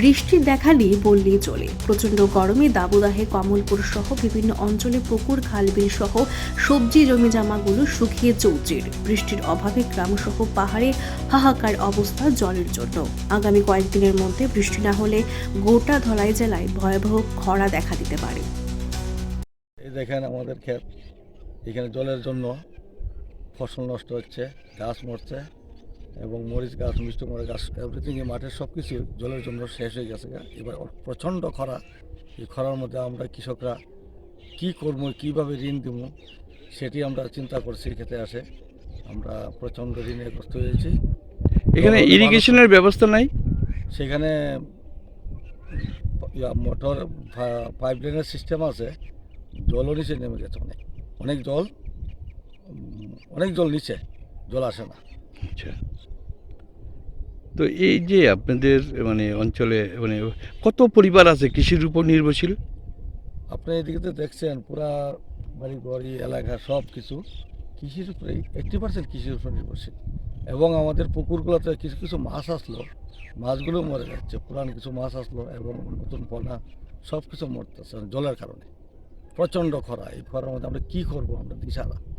বৃষ্টি দেখালেই বললেই চলে। প্রচণ্ড গরমে দাবদাহে কমলপুর সহ বিভিন্ন অঞ্চলে পুকুর, খালবিল সহ সবজি জমি জামাগুলো শুকিয়ে চৌচির। বৃষ্টির অভাবে গ্রামসহ পাহাড়ে হাহাকার অবস্থা জলের জন্য। আগামী কয়েকদিনের মধ্যে বৃষ্টি না হলে গোটা ধলাই জেলায় ভয়াবহ খরা দেখা দিতে পারে। দেখেন আমাদের ক্ষেত। এখানে জলের জন্য ফসল নষ্ট হচ্ছে, গাছ মরছে। এবং মরিচ গাছ মিষ্টি মরিচ গাছ এভরিথিং মাঠের সব কিছু জলের জন্য শেষ হয়ে গেছে এবার প্রচণ্ড খরা। এই খরার মধ্যে আমরা কৃষকরা কি করব কীভাবে ঋণ দেব সেটি আমরা চিন্তা করছি খেতে আসে। আমরা প্রচণ্ড ঋণে গ্রস্ত হয়েছি। এখানে ইরিগেশনের ব্যবস্থা নাই? সেখানে মোটর পাইপ লাইনের সিস্টেম আছে। জলও নিচে নেমে গেছে অনেক। অনেক জল অনেক জল নিচে জল আসে না। আচ্ছা। তো এই যে আপনাদের মানে অঞ্চলে মানে কত পরিবার আছে কৃষির উপর নির্ভরশীল? আপনি এদিকে তো দেখছেন, পুরা বাড়ি গড়ি এলাকা সব কিছু কৃষির উপরে এইটটি পার্সেন্ট কৃষির উপর নির্ভরশীল। এবং আমাদের পুকুরগুলোতে কিছু কিছু মাছ আসলো, মাছগুলো মরে যাচ্ছে, পুরান কিছু মাছ আসলো এবং নতুন পোনা সব কিছু মরতেছে জলের কারণে। প্রচণ্ড খরা, এই খরার মধ্যে আমরা কী করব আমরা দিশারা?